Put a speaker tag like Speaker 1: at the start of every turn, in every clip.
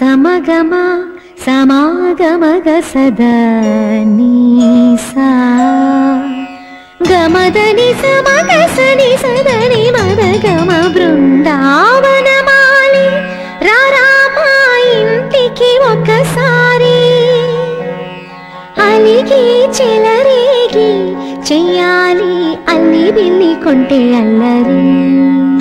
Speaker 1: సమగమ సమాగమ సదా నీసా. గమదని సమగసని సదని మదగమ బృందావనమాలి. రారామా ఇంటికి ఒకసారి అలిగి చెలరేగి చెయ్యాలి అల్లి బిల్లి కొంటే అల్లరి.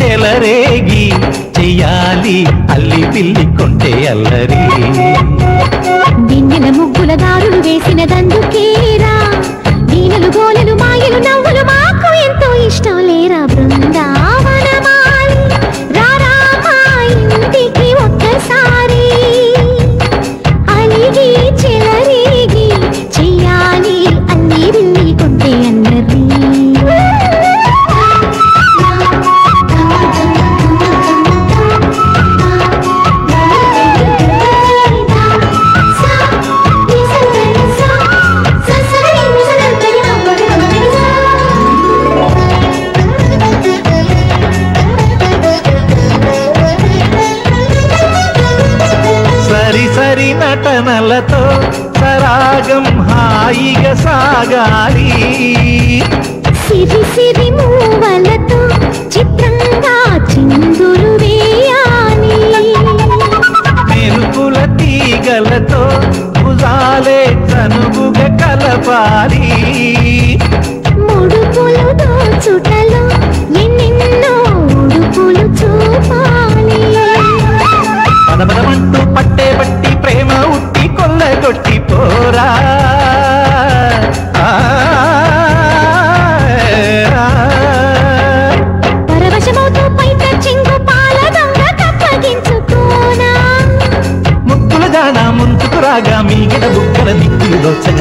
Speaker 2: చెలరేగి చెయ్యాలి అల్లి పిల్లి కొంటే అల్లరి
Speaker 1: ముగ్గుల దారులు వేసిన
Speaker 2: దందుకే చలనలతో సరాగం హాయిగా సాగాలి.
Speaker 1: సిరి సిరి మూవలతో చిత్రంగా చిందులు వేయాలి.
Speaker 2: మెరుపుల తీగలతో భుజాలే తనుగుగా కలపాలి.
Speaker 1: ముడుపులతో దోచుటలో ఆడ బుగ్గల దిక్కులోచన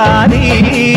Speaker 1: தாரீ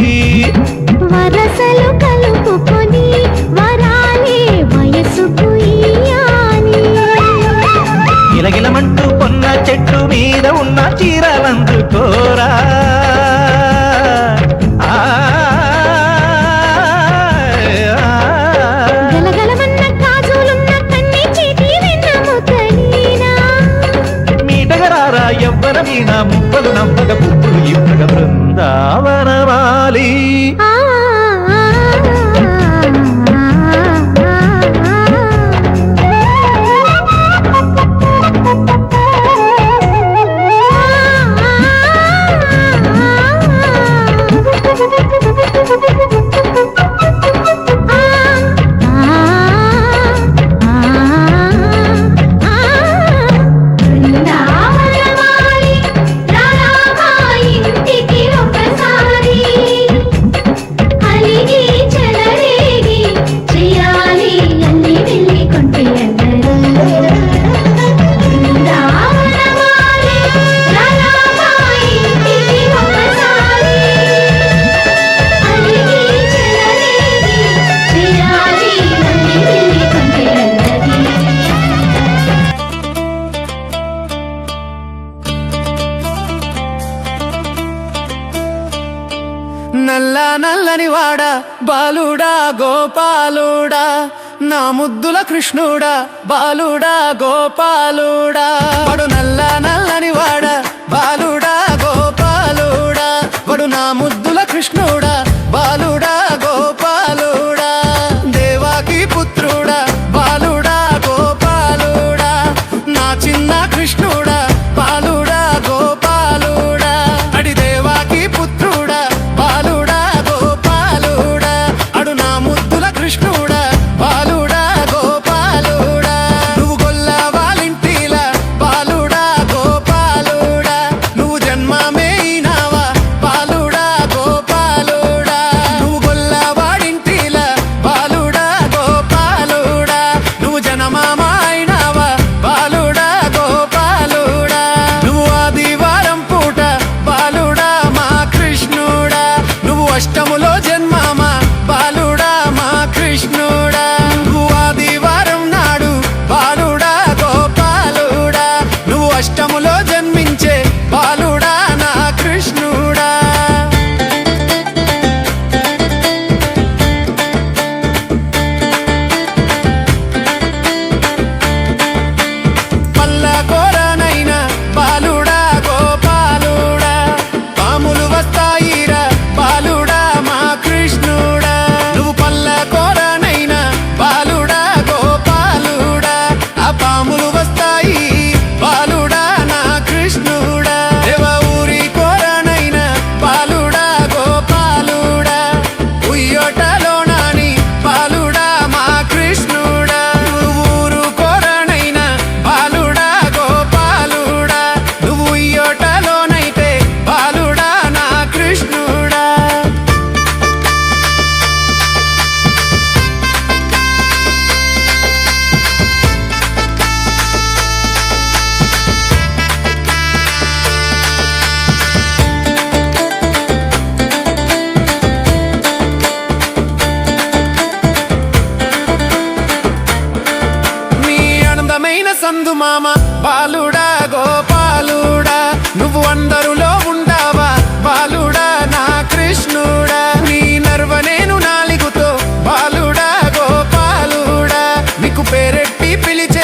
Speaker 3: నల్ల నల్లని వాడా బాలుడా గోపాలుడా. నా ముద్దుల కృష్ణుడా బాలుడా గోపాలుడా. వాడు నల్ల నల్లని వాడా బాలుడా మామ బాలుడా గోపాలుడా నువ్వు అందరులో ఉండావా బాలుడా నా కృష్ణుడా నీ నర్వ నేను నాలుగుతో. బాలుడా గోపాలుడా నీకు పేరెట్టి
Speaker 4: పిలిచే